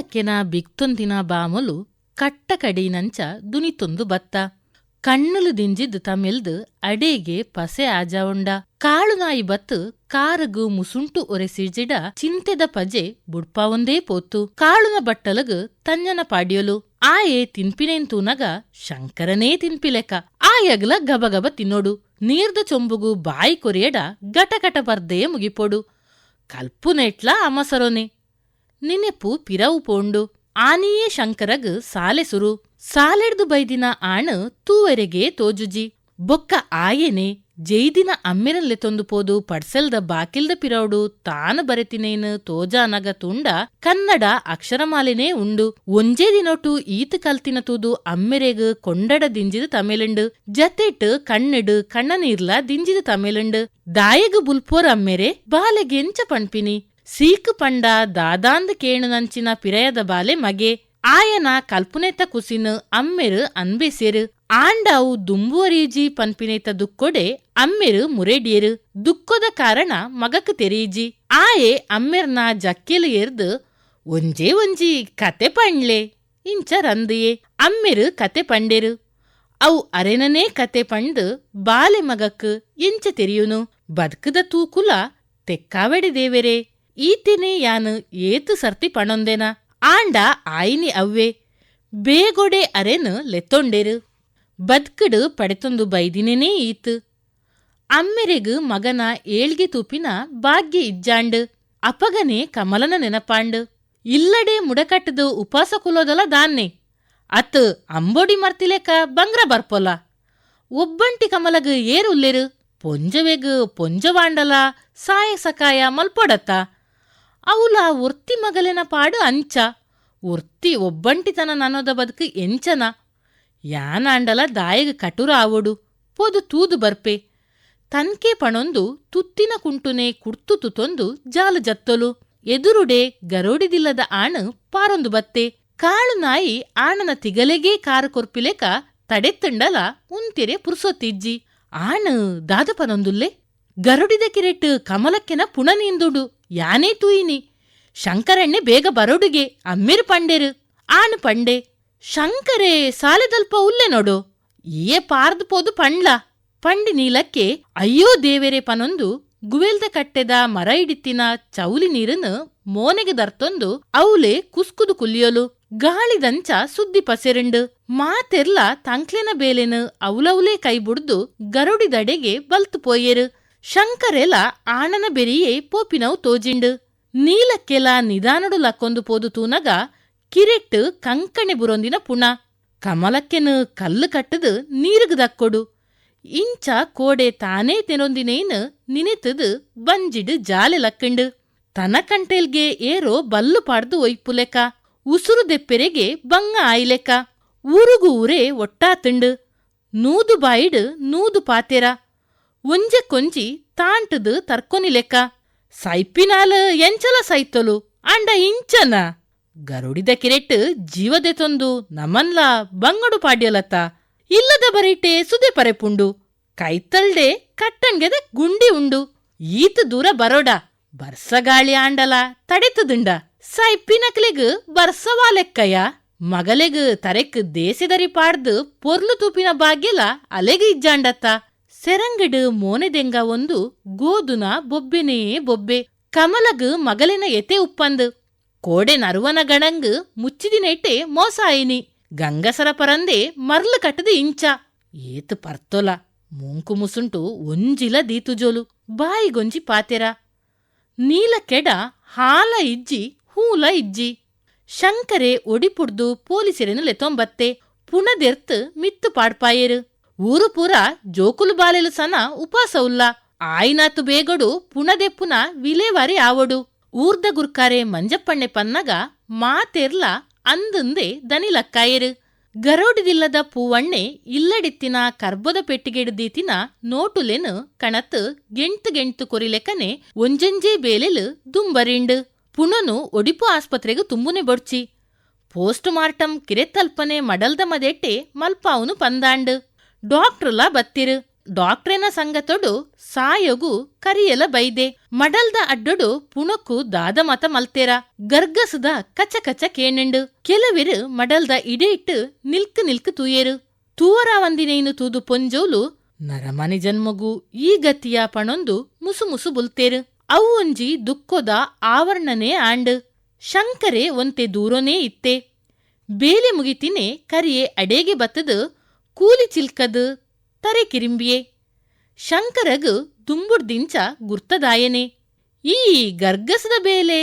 ನೀಲಕ್ಕೆನ ಬಿಕ್ತೊಂದಿನ ಬಾಮಲು ಕಟ್ಟ ಕಡೀನಂಚ ದುನಿತೊಂದು ಬತ್ತ. ಕಣ್ಣುಲು ದಿಂಜಿದ್ ತಮಿಲ್ದು ಅಡೇಗೆ ಪಸೆ ಆಜಾವುಂಡ. ಕಾಳುನಾಯಿ ಬತ್ತು ಕಾರಗು ಮುಸುಂಟು ಒರೆಸಿಜಿಡ ಚಿಂತೆದ ಪಜೆ ಬುಡ್ಪಾವೊಂದೇ ಪೋತು ಕಾಳುನ ಬಟ್ಟಲಗು ತಂಜನ ಪಾಡ್ಯೊಲು. ಆಯೆ ತಿನ್ಪಿನೇಂತೂನಗ ಶಂಕರನೇ ತಿನ್ಪಿಲೆಕ. ಆಯಗ್ಲ ಗಬಗಬ ತಿನ್ನೋಡು. ನೀರ್ದ ಚೊಂಬುಗು ಬಾಯಿ ಕೊರಿಯಡ ಗಟಗಟ ಬರ್ದೇ ಮುಗಿಪೋಡು. ಕಲ್ಪುನೆಟ್ಲ ಅಮಸರೊನೆ. ನಿನೆಪು ಪಿರವು ಪೋಂಡು. ಆನಿಯೇ ಶಂಕರಗ್ ಸಾಲೆ ಸುರು. ಸಾಲೆಡ್ದು ಬೈದಿನ ಆಣ ತೂವರೆಗೆ ತೋಜುಜಿ. ಬೊಕ್ಕ ಆಯೇನೆ ಜೈದಿನ ಅಮ್ಮಿರಲ್ಲೆ ತೊಂದು ಪೋದು ಪಡ್ಸೆಲ್ದ ಬಾಕಿಲ್ದ ಪಿರೌಡು ತಾನು ಬರೆತಿನೇನು ತೋಜಾನಗ ತುಂಡ ಕನ್ನಡ ಅಕ್ಷರಮಾಲಿನೇ ಉಂಡು. ಒಂಜೇ ದಿನೊಟ್ಟು ಈತ ಕಲ್ತಿನ ತೂದು ಅಮ್ಮೆರೆಗ್ ಕೊಂಡಡ ದಿಂಜಿದ ತಮಿಳುಂಡು. ಜತೆಟ್ ಕಣ್ಣಿಡು ಕಣ್ಣ ನೀರ್ಲ ದಿಂಜಿದ ತಮಿಳುಂಡು. ದಾಯಗ ಬುಲ್ಪೋರ್ ಅಮ್ಮೆರೆ ಬಾಲೆಗೆಂಚ ಪಣ್ಪಿನಿ. ಸೀಕು ಪಂಡ ದಾದಾಂದ್ ಕೇಣುನಂಚಿನ ಪಿರಯದ ಬಾಲೆ ಮಗೆ, ಆಯನ ಕಲ್ಪುನೆತ ಕುಸಿನ ಅಮ್ಮೆರು ಅನ್ಬೆಸೆರು ಆಂಡಾವು ದುಂಬುವರೀಜಿ ಪನ್ಪಿನೇತ ದುಕ್ಕೊಡೆ ಅಮ್ಮೆರು ಮುರೆಡಿಯರು. ದುಕ್ಕೊದ ಕಾರಣ ಮಗಕ್ ತೆರೀಜಿ. ಆಯೆ ಅಮ್ಮೆರ್ನ ಜಕ್ಕೆಲು ಎರ್ದು, ಒಂಜೇ ಒಂಜಿ ಕತೆ ಪಂಡ್ಲೆ, ಇಂಚ ರಂದಿಯೇ, ಅಮ್ಮೆರು ಕತೆ ಪಂಡೆರು. ಅವು ಅರೆನನೇ ಕತೆ ಪಂಡು, ಬಾಲೆ ಮಗಕ್ ಇಂಚ ತೆರೆಯುನು. ಬದುಕದ ತೂಕುಲ ತೆಕ್ಕಾವೆಡೆ ದೇವೆರೆ ಈತೆನೆ ಯಾನು ಏತು ಸರ್ತಿ ಪಣೊಂದೆನ? ಆಂಡ ಆಯಿನಿ ಅವ್ವೆ. ಬೇಗೊಡೆ ಅರೆನು ಲೆತ್ತೊಂಡೆರು. ಬದ್ಕಡು ಪಡೆತೊಂದು ಬೈದಿನೇನೇ ಈತು. ಅಮ್ಮೆರೆಗು ಮಗನ ಏಳ್ಗೆ ತೂಪಿನ ಭಾಗ್ಯ ಇಜ್ಜಾಂಡು. ಅಪಗನೆ ಕಮಲನ ನೆನಪಾಂಡು. ಇಲ್ಲಡೆ ಮುಡಕಟ್ಟದು ಉಪಾಸ ಕುಲೋದಲ ದಾನ್ನೆ. ಅತ್ ಅಂಬೋಡಿ ಮರ್ತಿಲೆಕ ಬಂಗ್ರ ಬರ್ಪೊಲ ಒಬ್ಬಂಟಿ ಕಮಲಗ ಏರುಲ್ಲೆರು. ಪೊಂಜವೆಗ್ ಪೊಂಜವಾಂಡಲ, ಸಾಯ ಸಕಾಯ ಮಲ್ಪೊಡತ್ತ. ಅವುಲ ಒರ್ತಿ ಮಗಲಿನ ಪಾಡು ಅಂಚ. ಒರ್ತಿ ಒಬ್ಬಂಟಿತನ ನನ್ನೋದ ಬದುಕು ಎಂಚನ. ಯಾನಾಂಡಲ ದಾಯಗ ಕಟುರ ಆವೊಡು. ಪೋದು ತೂದು ಬರ್ಪೆ. ತನ್ಕೆ ಪಣೊಂದು ತುತ್ತಿನ ಕುಂಟುನೆ ಕುಡ್ತು ತುತೊಂದು ಜಾಲು ಜತ್ತೊಲು. ಎದುರುಡೆ ಗರೋಡಿದಿಲ್ಲದ ಆಣು ಪಾರೊಂದು ಬತ್ತೆ. ಕಾಳು ನಾಯಿ ಆಣನ ತಿಗಲೆಗೇ ಕಾರು ಕೊರ್ಪಿಲೆಕ ತಡೆತ್ತಂಡಲ ಉಂತೆರೆ ಪುರ್ಸೊತ್ತಿಜ್ಜಿ. ಆಣು ದಾದಪನೊಂದುಲ್ಲೆ. ಗರುಡಿದ ಕಿರೆಟ್ ಕಮಲಕ್ಕೆನ ಪುಣ ನಿಂದುಡು ಯಾನೇ ತೂಯಿನಿ. ಶಂಕರಣ್ಣೆ ಬೇಗ ಬರೋಡುಗೆ, ಅಮ್ಮಿರು ಪಂಡೆರು. ಆಣ್ ಪಂಡೆ, ಶಂಕರೇ ಸಾಲೆದಲ್ಪ ಉಲ್ಲೆ ನೋಡು. ಏ ಪಾರ್ದು ಪೋದು ಪಂಡ್ಲ. ಪಂಡಿ ನೀಲಕ್ಕೆ ಅಯ್ಯೋ ದೇವೆರೆ ಪನೊಂದು, ಗುವೆಲ್ದ ಕಟ್ಟೆದ ಮರ ಇಡಿತ್ತಿನ ಚೌಲಿ ನೀರನ್ನು ಮೋನೆಗೆ ದರ್ತೊಂದು ಅವಲೆ ಕುಸ್ಕುದು ಕುಲಿಯಲು ಗಾಳಿದಂಚ ಸುದ್ದಿ ಪಸೆರೆಂಡು. ಮಾತೆರ್ಲ ತಂಕ್ಲೆನ ಬೇಲೆನು ಅವಲೌಲೇ ಕೈ ಬುಡ್ದು ಗರುಡಿದಡೆಗೆ ಬಲ್ತು ಪೋಯೆರು ಶಂಕರೆಲ ಆಣನ ಬೆರಿಯೇ ಪೋಪಿನವು ತೋಜಿಂಡು. ನೀಲಕ್ಕೆಲ ನಿಧಾನಡು ಲಕ್ಕೊಂದು ಪೋದು ತೂನಗ ಕಿರೆಟ್ಟು ಕಂಕಣೆ ಬುರೊಂದಿನ ಪುಣ. ಕಮಲಕ್ಕೆನು ಕಲ್ಲು ಕಟ್ಟದು ನೀರುಗ್ ದಕ್ಕೊಡು ಇಂಚ ಕೋಡೆ ತಾನೇ ತೆನೊಂದಿನೇನು ನಿನೆತದು ಬಂಜಿಡು ಜಾಲೆ ಲಕ್ಕಂಡು. ತನ ಕಂಟೆಲ್ಗೆ ಏರೋ ಬಲ್ಲು ಪಾಡ್ದು ಒಯ್ಪುಲೆಕ ಉಸುರು ದೆಪ್ಪೆರೆಗೆ ಬಂಗ ಆಯ್ಲೆಕ ಊರುಗು ಊರೇ ಒಟ್ಟಾತುಂಡು. ನೂದು ಬಾಯಿಡು ನೂದು ಪಾತೆರ. ಒಂಜ ಕೊಂಜಿ ತಾಂಟದು ತರ್ಕೊನಿ ಲೆಕ್ಕ. ಸೈಪಿನಾಲ ಎಂಚಲ ಸೈತೊಲು, ಅಂಡ ಇಂಚನ. ಗರುಡಿದ ಕಿರೆಟ್ ಜೀವದೆತೊಂದು ನಮನ್ಲ ಬಂಗಡು ಪಾಡ್ಯಲತ್ತ. ಇಲ್ಲದ ಬರೀಟೆ ಸುದೆ ಪರೆಪುಂಡು ಕೈತಲ್ಡೆ ಕಟ್ಟಂಗೆದ ಗುಂಡಿ ಉಂಡು. ಈತ ದೂರ ಬರೋಡ ಬರ್ಸಗಾಳಿ ಆಂಡಲ ತಡೆತದುಂಡ. ಸೈಪಿನಕ್ಲೆಗ್ ಬರ್ಸವಾಲೆಕ್ಕಯ್ಯ ಮಗಲೆಗ್ ತರೆಕ್ ದೇಸಿದರಿ ಪಾಡ್ದು ಪೊರ್ಲು ತೂಪಿನ ಬಾಗ್ಯಲ ಅಲೆಗೆ ಇಜ್ಜಾಂಡತ್ತ. ಸೆರಂಗಡು ಮೋನೆದೆಂಗ ಒಂದು, ಗೋದುನ ಬೊಬ್ಬೆನೇ ಬೊಬ್ಬೆ, ಕಮಲಗ್ ಮಗಲಿನ ಎತೆ ಉಪ್ಪಂದು. ಕೋಡೆ ನರುವನ ಗಣಂಗ್ ಮುಚ್ಚಿದಿನೆಟ್ಟೆ ಮೋಸಾಯಿನಿ. ಗಂಗಸರ ಪರಂದೆ ಮರ್ಲು ಕಟ್ಟದ ಇಂಚ. ಏತು ಪರ್ತೊಲ, ಮೂಂಕು ಮುಸುಂಟು ಒಂಜಿಲ ದೀತುಜೋಲು ಬಾಯಿಗೊಂಜಿ ಪಾತೆರ. ನೀಲ ಕೆಡ, ಹಾಲ ಇಜ್ಜಿ, ಹೂಲ ಇಜ್ಜಿ. ಶಂಕರೆ ಒಡಿಪುಡ್ದು ಪೊಲೀಸರೆನು ಲೆತೊಂಬತ್ತೆ ಪುಣದೆರ್ತ್ ಮಿತ್ತು ಪಾಡ್ಪಾಯೆರು. ಊರು ಪೂರ ಜೋಕುಲು ಬಾಲೆಲು ಸನ ಉಪಾಸ ಉಲ್ಲ. ಆಯ್ನಾತು ಬೇಗಡು ಪುಣದೆಪ್ಪುನ ವಿಲೇವಾರಿ ಆವಡು. ಊರ್ದ ಗುರ್ಕಾರೆ ಮಂಜಪ್ಪಣ್ಣೆ ಪನ್ನಗ ಮಾತೆರ್ಲ ಅಂದಂದೆ ದನಿಲಕ್ಕಾಯರು. ಗರೋಡಿದಿಲ್ಲದ ಪೂವಣ್ಣೆ ಇಲ್ಲಡಿತ್ತಿನ ಕರ್ಬದ ಪೆಟ್ಟಿಗೆಡ್ದೀತಿನ ನೋಟುಲೆನು ಕಣತ್ ಗೆಂಟು ಗೆಂಟು ಕೊರಿಲೆಕನೆ ಒಂಜಂಜೇ ಬೇಲೆಲು ದುಂಬರಿಂಡು. ಪುಣನು ಒಡಿಪು ಆಸ್ಪತ್ರೆಗು ತುಂಬುನೆ ಬೊಡ್ಚಿ. Post mortem ಕಿರೆತಲ್ಪನೆ ಮಡಲ್ದ ಮದೆಟ್ಟೆ ಮಲ್ಪಾವುನು ಪಂದಾಂಡು. ಡಾಕ್ಟ್ರುಲ ಬತ್ತಿರು. ಡಾಕ್ಟ್ರೇನ ಸಂಗತೊಡು ಸಾಯೊಗು ಕರಿಯಲ ಬೈದೆ. ಮಡಲ್ದ ಅಡ್ಡೊಡು ಪುಣಕು ದಾದ ಮತ ಮಲ್ತೇರ. ಗರ್ಗಸದ ಕಚ ಕಚ ಕೇಣೆಂಡು ಕೆಲವಿರು ಮಡಲ್ದ ಇಡೆ ಇಟ್ಟು ನಿಲ್ಕು ನಿಲ್ಕ್ ತೂಯೇರು. ತೂವರ ಒಂದಿನೇನು ತೂದು ಪೊಂಜೋಲು ನರಮನಿ ಜನ್ಮಗು ಈ ಗತಿಯ ಪಣೊಂದು ಮುಸು ಮುಸು ಬುಲ್ತೇರು. ಅವು ಒಂಜಿ ದುಃಖದ ಆವರಣನೇ ಆಂಡ್. ಶಂಕರೆ ಒಂತೆ ದೂರನೇ ಇತ್ತೆ. ಬೇಲೆ ಮುಗಿತಿನೇ ಕರಿಯೆ ಅಡೇಗೆ ಬತ್ತದು ಕೂಲಿ ಚಿಲ್ಕದು ತರೆ ಕಿರಿಂಬಿಯೇ. ಶಂಕರಗು ದುಂಬುಡ್ದಿಂಚ ಗುರ್ತದಾಯನೆ. ಈ ಗರ್ಗಸದ ಬೇಲೆ,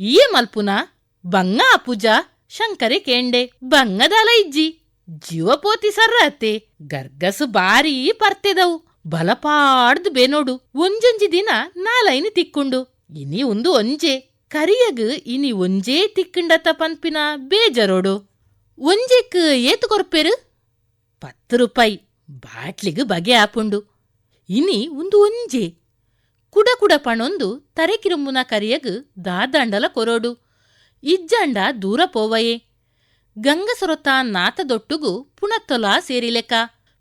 ಈ ಮಲ್ಪುನ ಬಂಗ ಅಪುಜ ಶಂಕರೆ ಕೇಂಡೆ. ಬಂಗದಲ ಇಜ್ಜಿ, ಜೀವಪೋತಿ ಸರ್ರತೆ, ಗರ್ಗಸು ಬಾರಿ ಪರ್ತೆದವು, ಬಲಪಾಡ್ದು ಬೇನೋಡು. ಒಂಜೊಂಜಿ ದಿನ ನಾಲೈನಿ ತಿಕ್ಕುಂಡು, ಇನಿ ಒಂದು ಒಂಜೆ. ಕರಿಯಗ ಇನಿ ಒಂಜೇ ತಿಕ್ಕಂಡತ ಪನ್ಪಿನ ಬೇಜರೋಡು. ಒಂಜೆಕ್ ಏತು ಕೊರ್ಪೆರು ಪತ್ತು ರೂಪಾಯಿ. ಬಾಟ್ಲಿಗ್ ಬಗೆ ಆಪುಂಡು ಇನಿ ಒಂದು ಒಂಜೆ. ಕುಡ ಕುಡ ಪಣೊಂದು ತರೆಕಿರುಂಬುನ ಕರಿಯಗ್ ದಾದಂಡಲ ಕೊರೋಡು. ಇಜ್ಜಂಡ ದೂರ ಪೋವಯೆ. ಗಂಗಸರೊತ್ತ ನಾತದೊಟ್ಟುಗು ಪುಣತ್ತೊಲ ಸೇರಿಲೆಕ್ಕ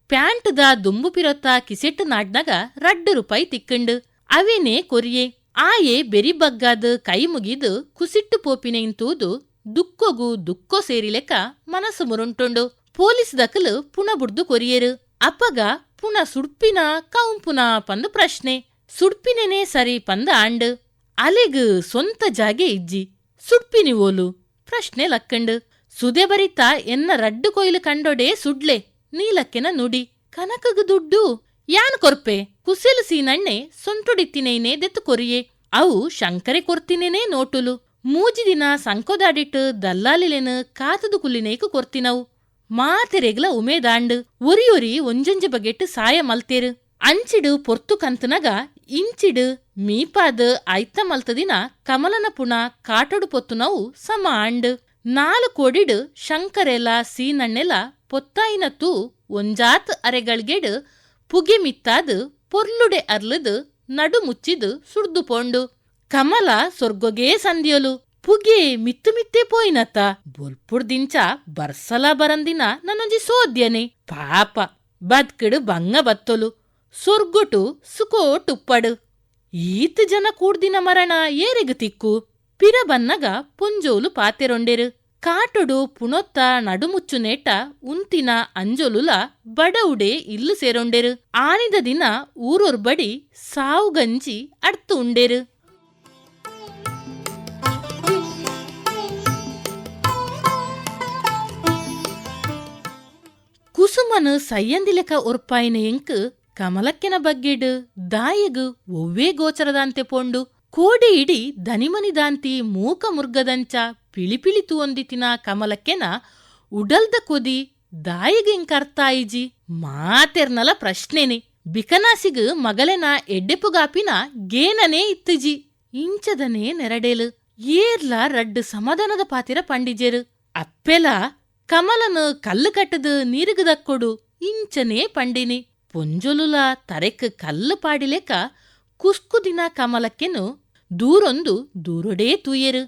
ಪ್ಯಾಂಟ್ದ ದುಂಬು ಪಿರೊತ್ತ ಕಿಸೆಟ್ಟು ನಾಡ್ನಾಗ ರಡ್ಡು ರೂಪಾಯಿ ತಿಕ್ಕಂಡು. ಅವೇನೇ ಕೊರಿಯೆ. ಆಯೆ ಬೆರಿ ಬಗ್ಗಾದ ಕೈ ಮುಗಿದು ಕುಸಿಟ್ಟು ಪೋಪಿನೆಂತೂದು ದುಕ್ಕೊಗು ದುಕ್ಕೊ ಸೇರಿಲೆಕ್ಕ ಮನಸ್ಸು ಮುರುಂಟುಂಡು. ಪೊಲೀಸ್ ದಕಲು ಪುಣ ಬುಡ್ದು ಕೊರಿಯರು. ಅಪ್ಪಗ ಪುನ ಸುಡ್ಪಿನ ಕೌಂಪುನ ಪಂದು ಪ್ರಶ್ನೆ. ಸುಡ್ಪಿನೆನೇ ಸರಿ ಪಂದ ಆಂಡ್. ಅಲೆಗ್ ಸ್ವಂತ ಜಾಗೆ ಇಜ್ಜಿ. ಸುಡ್ಪಿನಿ ಓಲು. ಪ್ರಶ್ನೆ ಲಕ್ಕಂಡು. ಸುದೆ ಬರಿತ ಎನ್ನ ರಡ್ಡು ಕೊಯ್ಲು ಕಂಡೊಡೆ ಸುಡ್ಲೆ. ನೀಲಕ್ಕೆನ ನುಡಿ. ಕನಕಗ ದುಡ್ಡು. ಯಾನ್ ಕೊರ್ಪೆ? ಕುಸೆಲು ಸೀನಣ್ಣೆ ಸೊಂಟುಡಿತ್ತಿನೇನೆ ದೆತ್ತು ಕೊರಿಯೆ. ಅವು ಶಂಕರೆ ಕೊರ್ತಿನೇನೇ ನೋಟುಲು. ಮೂಜಿ ದಿನ ಸಂಕೋದಾಡಿಟ್ಟು ದಲ್ಲಾಲಿಲೆನು ಕಾತದು ಕುಲಿನೇಕು ಕೊರ್ತಿನವು. ಮಾತೆರೆಗ್ಲ ಉಮೇದಾಂಡ್ ಒರಿ ಒರಿ ಒಂಜೊಂಜಿ ಬಗೆಟ್ ಸಾಯ ಮಲ್ತೇರು. ಅಂಚಿಡು ಪೊರ್ತು ಕಂತನಗ, ಇಂಚಿಡು ಮೀಪಾದ ಐತ ಮಲ್ತದಿನ ಕಮಲನ ಪುಣ ಕಾಟಡು ಪೊತ್ತುನವು ಸಮ ಆಂಡ್ ನಾಲು ಕೊಡಿಡು ಶಂಕರೆಲ ಸೀನಣ್ಣೆಲ ಪೊತ್ತಾಯಿನ ತೂ ಒಂಜಾತ್ ಅರೆಗಳ್ಗೆಡ್ ಪುಗೆ ಮಿತ್ತಾದ್ ಪೊರ್ಲುಡೆ ಅರ್ಲದ್ ನಡು ಮುಚ್ಚಿದ್ ಸುಡ್ದು ಪೋಂಡು. ಕಮಲ ಸೊರ್ಗೊಗೇ ಸಂದಿಯೊಲು. ಪುಗೆ ಮಿತ್ತು ಮಿತ್ತೆ ಪೋಯಿನತ್ತ ಬೊಲ್ಪುಡ್ದಿಂಚ ಬರ್ಸಲ ಬರಂದಿನ ನನ್ನೊಂಜಿ ಸೋದ್ಯನೆ. ಪಾಪ, ಬದ್ಕಿಡು ಬಂಗ ಬತ್ತೊಲು, ಸೊರ್ಗುಟು ಸುಕೋ ಟುಪ್ಪಡ್ ಈತ್ ಜನ ಕೂಡ್ದಿನ ಮರಣ ಏರೆಗ್ ತಿಕ್ಕು, ಪಿರಬನ್ನಗ ಪುಂಜೋಲು ಪಾತೆರೊಂಡೆರು. ಕಾಟುಡು ಪುಣೊತ್ತ ನಡುಮುಚ್ಚು ನೇಟ ಉಂತಿನ ಅಂಜೊಲುಲ ಬಡವುಡೆ ಇಲ್ಲು ಸೇರೊಂಡೆರು. ಆನಿದ ದಿನ ಊರೊರ್ಬಡಿ ಸಾವುಗಂಜಿ ಅಡ್ತು ಉಂಡೆರು ಕುಸುಮನು ಸಯ್ಯಂದಿಲಕ ಉರ್ಪಾಯಿನ ಎಂಕ್ ಕಮಲಕ್ಕಿನ ಬಗ್ಗೆಡು ದಾಯಗು ಒವ್ವೇ ಗೋಚರದಂತೆ ಪೋಂಡು. ಕೋಡಿ ಇಡಿ ದನಿಮನಿದಾಂತಿ ಮೂಕ ಮುರ್ಗದಂಚ ಪಿಳಿಪಿಳಿತು ಒಂದಿತಿನ ಕಮಲಕ್ಕೆನ ಉಡಲ್ದ ಕೊದಿ ದಾಯಿಗಿಂಕರ್ತಾಯಿಜಿ ಮಾತೆರ್ನಲ ಪ್ರಶ್ನೆನೆ. ಬಿಕನಾಸಿಗ್ ಮಗಲೆನ ಎಡ್ಡೆಪುಗಾಪಿನ ಗೇನನೇ ಇತ್ತುಜಿ. ಇಂಚದನೇ ನೆರಡೇಲು ಏರ್ಲ ರಡ್ಡು ಸಮಾಧಾನದ ಪಾತಿರ ಪಂಡಿಜೆರು. ಅಪ್ಪೆಲ ಕಮಲನು ಕಲ್ಲು ಕಟ್ಟದು ನೀರುಗ ದಕ್ಕೊಡು, ಇಂಚನೇ ಪಂಡಿನಿ. ಪೊಂಜೊಲುಲ ತರೆಕ್ ಕಲ್ಲು ಪಾಡಿಲೆಕ ಕುಸ್ಕು ದಿನ ಕಮಲಕ್ಕೆನು ದೂರೊಂದು ದೂರೊಡೇ ತೂಯೆರು.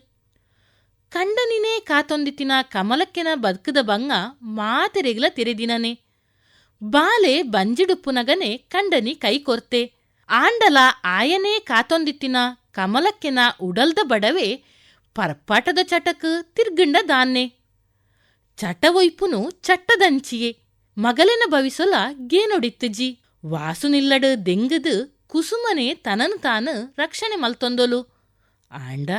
ಕಂಡನಿನೇ ಕಾತೊಂದಿತ್ತಿನ ಕಮಲಕ್ಕೆನ ಬದುಕದ ಬಂಗ ಮಾತೆರೆಗ್ಲ ತೆರೆದಿನನೆ. ಬಾಲೆ ಬಂಜಿಡುಪ್ಪುನಗನೆ ಕಂಡನಿ ಕೈ ಕೊರ್ತೆ. ಆಂಡಲ ಆಯನೇ ಕಾತೊಂದಿತ್ತಿನ ಕಮಲಕ್ಕೆನ ಉಡಲ್ದ ಬಡವೆ ಪರ್ಪಾಟದ ಚಟಕ್ ತಿರ್ಗಂಡ ದಾನ್ನೆ. ಚಟವೊಯ್ಪುನು ಚಟ್ಟದಂಚಿಯೇ. ಮಗಲಿನ ಭವಿಸೊಲ ಗೇನೊಡಿತ್ತುಜಿ ವಾಸು ನಿಲ್ಲಡು ದೆಂಗದ ಕುಸುಮನೆ ತನನು ತಾನು ರಕ್ಷಣೆ ಮಲ್ತೊಂದೊಲು. ಆಂಡ.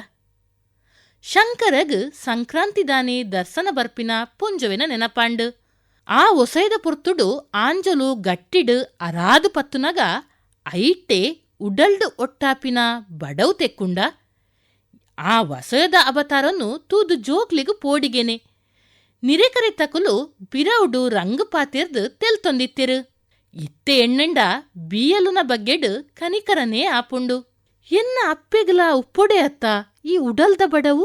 ಶಂಕರಗ್ ಸಂಕ್ರಾಂತಿದಾನಿ ದರ್ಶನ ಬರ್ಪಿನ ಪುಂಜುವಿನ ನೆನಪಾಂಡು. ಆ ಒಸೈದ ಪುರ್ತುಡು ಆಂಜಲು ಗಟ್ಟಿಡು ಅರಾದು ಪತ್ತುನಗ ಐಟೆ ಉಡಲ್ಡು ಒಟ್ಟಾಪಿನ ಬಡವು ತೆಕ್ಕುಂಡ. ಆ ವಸಯದ ಅವತಾರನ್ನು ತೂದು ಜೋಕ್ಲಿಗು ಪೋಡಿಗೆನೆ. ನಿರೆಕರೆ ತಕುಲು ಬಿರವುಡು ರಂಗು ಪಾತಿರ್ದು ತೆಲ್ತೊಂದಿತ್ತಿರು ಇತ್ತೆ ಎಣ್ಣೆಂಡ ಬೀಯಲುನ ಬಗ್ಗೆಡು ಕನಿಕರನೇ ಆಪುಂಡು. ಎನ್ನ ಅಪ್ಪೆಗಲ ಉಪ್ಪೊಡೆ ಅತ್ತ ಈ ಉಡಲ್ದ ಬಡವು?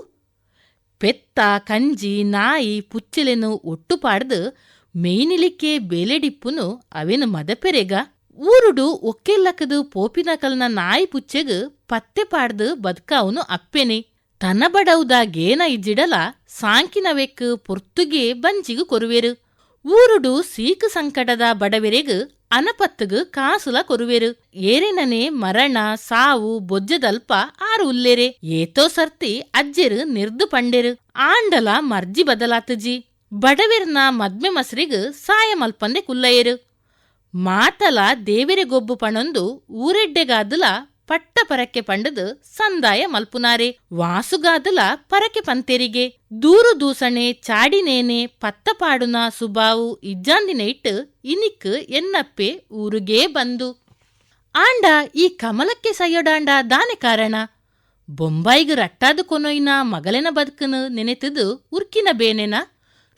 ಪೆತ್ತ, ಕಂಜಿ, ನಾಯಿ, ಪುಚ್ಚಲೆನು ಒಟ್ಟು ಪಾಡ್ದು ಮೇಯ್ನಿಲಿಕ್ಕೆ ಬೇಲೆಡಿಪ್ಪುನು ಅವೆನು ಮದಪೆರೆಗ? ಊರುಡು ಒಕ್ಕೆಲ್ಲಕದು ಪೋಪಿನಕಲ್ನ ನಾಯಿ ಪುಚ್ಚೆಗ್ ಪತ್ತೆ ಪಾಡ್ದು ಬದುಕಾವನು ಅಪ್ಪೆನೆ. ತನ್ನ ಬಡವುದ ಗೇನ ಇಜ್ಜಿಡಲ ಸಾಂಕಿನವೆಕ್ ಪೊರ್ತುಗೆ ಬಂಜಿಗು ಕೊರುವೆರು. ಊರುಡು ಸೀಕು ಸಂಕಟದ ಬಡವೆರೆಗ್ ಅನಪತ್ತುಗು ಕಾಸುಲ ಕೊರುವೆರು. ಏರಿನನೆ ಮರಣ, ಸಾವು, ಬೊಜ್ಜದಲ್ಪ ಆರು ಉಲ್ಲೆರೆ. ಏತೋ ಸರ್ತಿ ಅಜ್ಜೆರು ನಿರ್ದು ಪಂಡೆರು. ಆಂಡಲ ಮರ್ಜಿ ಬದಲಾತಜಿ. ಬಡವೆರ್ನ ಮದ್ಮೆ ಮಸ್ರಿಗ್ ಸಾಯ ಮಲ್ಪಂದೆ ಕುಲ್ಲಯ್ಯರು ಮಾತಲ ದೇವೆರೆ ಗೊಬ್ಬು ಪಣೊಂದು ಊರೆಡ್ಡೆಗಾದುಲ ಪಟ್ಟ ಪರಕ್ಕೆ ಪಂಡದು ಸಂದಾಯ ಮಲ್ಪುನಾರೆ, ವಾಸುಗಾದಲ ಪರಕೆ ಪಂತೆರಿಗೆ. ದೂರು ದೂಸಣೆ, ಚಾಡಿನೇನೆ ಪತ್ತಪಾಡುನ ಸುಬಾವು ಇಜ್ಜಾಂದಿನ ಇಟ್ಟು ಇನಿಕ್ ಎನ್ನಪ್ಪೆ ಊರುಗೇ ಬಂದು. ಆಂಡ ಈ ಕಮಲಕ್ಕೆ ಸಯ್ಯೊಡಾಂಡ ದಾನೆ ಕಾರಣ? ಬೊಂಬಾಯಿಗ್ ರಟ್ಟಾದು ಕೊನೊಯ್ನ ಮಗಲೆನ ಬದುಕನು ನೆನೆತದು ಉರ್ಕಿನ ಬೇನೆನ?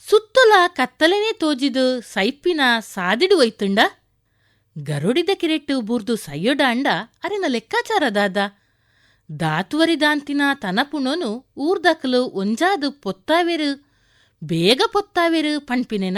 ಸುತ್ತಲ ಕತ್ತಲೆನೇ ತೋಜಿದು ಸೈಪಿನ ಸಾದಿಡು ಒಯ್ತುಂಡ ಗರುಡಿದ ಕಿರೆಟ್ಟು ಬೂರ್ದು ಸಯ್ಯೊಡಾಂಡ ಅರಿನ ಲೆಕ್ಕಾಚಾರದಾದ ದಾತುವರಿದಾಂತಿನ ತನಪುಣನು ಊರ್ದಕಲು ಒಂಜಾದು ಪೊತ್ತಾವೆರು. ಬೇಗ ಪೊತ್ತಾವೆರು ಪಣ್ಪಿನೆನ.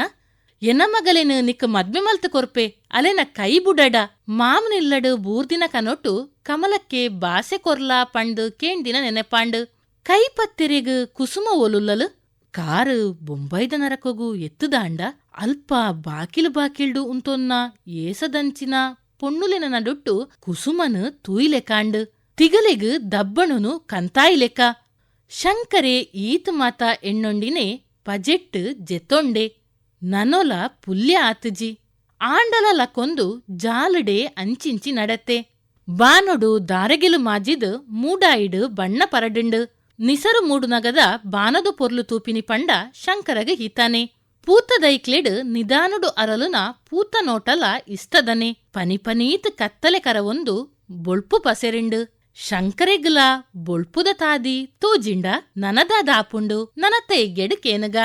ಎನ ಮಗಲೆನು ನಿಕ್ ಮದ್ಮೆ ಮಲ್ತು ಕೊರ್ಪೆ. ಅಲೆನ ಕೈ ಬುಡಡ. ಮಾಮನಿಲ್ಲಡು ಬೂರ್ದಿನ ಕನೊಟ್ಟು ಕಮಲಕ್ಕೆ ಬಾಸೆ ಕೊರ್ಲಾ ಪಂಡು ಕೇಂದಿನ ನೆನೆಪಾಂಡು. ಕೈ ಪತ್ತಿರಿಗು ಕುಸುಮ ಒಲುಲ್ಲಲು ಕಾರು ಬೊಂಬೈದ ನರಕೊಗು ಎತ್ತುದಾಂಡ ಅಲ್ಪ ಬಾಕಿಲು ಬಾಕಿಲ್ಡು ಉಂತೊನ್ನ ಏಸದಂಚಿನ ಪೊಣ್ಣುಲಿನ ನಡುಟ್ಟು ಕುಸುಮನ ತೂಯಿಲೆ ಕಾಂಡ್, ತಿಗಲೆಗ್ ದಬ್ಬಣುನು ಕಂತಾಯಿಲೆಕ. ಶಂಕರೆ ಈತ್ ಮಾತ ಎಣ್ಣೊಂಡಿನೆ ಪಜೆಟ್ ಜೆತ್ತೊಂಡೆ, ನನೊಲ ಪುಲ್ಯ ಆತುಜಿ. ಆಂಡಲ ಕೊಂದು ಜಾಲಡೆ ಅಂಚಿಂಚಿ ನಡತೆ ಬಾನೊಡು ದಾರಗೆಲು ಮಾಜಿದ್ ಮೂಡಾಯಿಡು ಬಣ್ಣ ಪರಡುಂಡು. ನಿಸರು ಮೂಡುನಗದ ಬಾನದು ಪೊರ್ಲು ತೂಪಿನಿ ಪಂಡ ಶಂಕರಗ ಹಿತಾನೆ. ಪೂತದೈಕ್ಲೆಡ್ ನಿಧಾನುಡು ಅರಲುನ ಪೂತ ನೋಟಲ ಇಷ್ಟದನೆ. ಪನಿಪನೀತ್ ಕತ್ತಲೆ ಕರವೊಂದು ಬೊಳ್ಪು ಪಸೆರಿಂಡು. ಶಂಕರೆಗ್ಲ ಬೊಳ್ಪುದ ತಾದಿ ತೂಜಿಂಡ ನನದ ದಾಪುಂಡು ನನತೈಗೆಡ್ ಕೇನಗ.